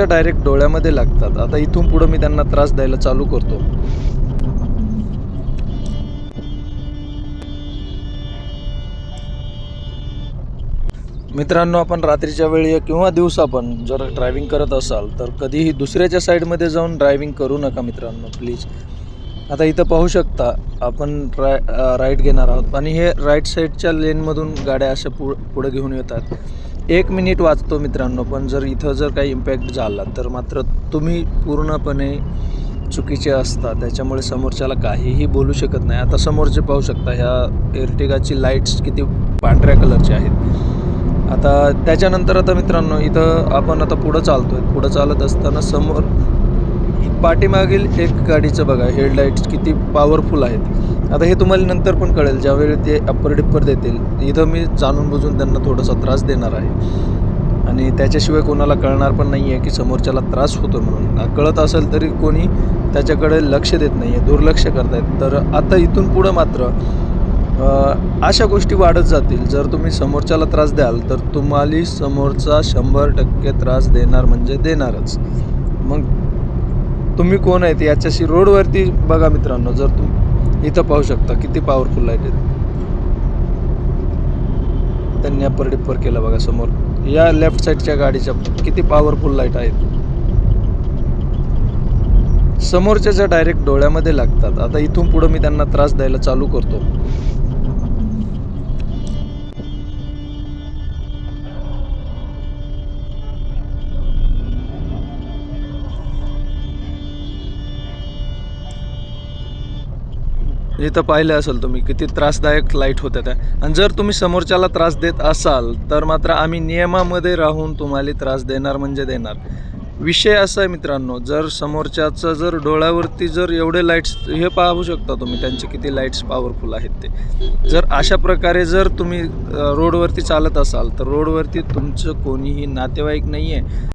Direct डोळ्यामध्ये लागतात. आता इथून पुढे मी त्यांना त्रास द्यायला चालू करतो. मित्रांनो आपण रात्रीच्या वेळी किंवा दिवसा पण जर ड्रायव्हिंग करत असाल तर कधीही दुसऱ्याच्या साईडमध्ये जाऊन ड्रायव्हिंग करू नका मित्रांनो प्लीज आता इथं पाहू शकता आपण राय राईट घेणार आहोत. आणि हे राईट साईडच्या लेनमधून गाड्या अशा पुढं पुढे घेऊन येतात. एक मिनिट वाचतो मित्रांनो पण जर इथं जर काही इम्पॅक्ट झाला तर मात्र तुम्ही पूर्णपणे चुकीचे असता. त्याच्यामुळे समोरच्याला काहीही बोलू शकत नाही. आता समोरचे पाहू शकता ह्या एर्टिगाची लाईट्स किती पांढऱ्या कलरचे आहेत. आता त्याच्यानंतर आता मित्रांनो इथं आपण आता पुढं चालतोय. पुढं चालत असताना समोर पाठीमागील एक गाडीचं बघा हेडलाईट्स किती पॉवरफुल आहेत. आता हे तुम्हाला नंतर पण कळेल ज्यावेळी ते अप्पर डिप्पर देतील. इथं मी जाणून बुजून त्यांना थोडासा त्रास देणार आहे. आणि त्याच्याशिवाय कोणाला कळणार पण नाही आहे की समोरच्याला त्रास होतो म्हणून. कळत असेल तरी कोणी त्याच्याकडे लक्ष देत नाही आहे दुर्लक्ष करतायत. तर आता इथून पुढं मात्र अशा गोष्टी वाढत जातील. जर तुम्ही समोरच्याला त्रास द्याल तर तुम्हाला समोरचा शंभर टक्के त्रास देणार म्हणजे देणारच. मग तुम्ही कोण आहेत? याच्याशी रोडवरती बघा मित्रांनो. जर तुम इथं पाहू शकता किती पॉवरफुल लाइट आहेत. त्यांनी अप्पर डिप्पर केलं बघा समोर. या लेफ्ट साईडच्या गाडीच्या किती पॉवरफुल लाइट आहेत. समोरच्या ज्या डायरेक्ट डोळ्यामध्ये लागतात आता इथून पुढं मी त्यांना त्रास द्यायला चालू करतो. इथं पाहिलं असेल तुम्ही किती त्रासदायक लाइट होत्या त्या. आणि जर तुम्ही समोरच्याला त्रास देत असाल तर मात्र आम्ही नियमामध्ये राहून तुम्हाला त्रास देणार म्हणजे देणार. विषय असा आहे मित्रांनो जर समोरच्याचं जर डोळ्यावरती जर एवढे लाईट्स हे पाहू शकता तुम्ही त्यांचे किती लाईट्स पॉवरफुल आहेत ते. जर अशा प्रकारे जर तुम्ही रोडवरती चालत असाल तर रोडवरती तुमचं कोणीही नातेवाईक नाही आहे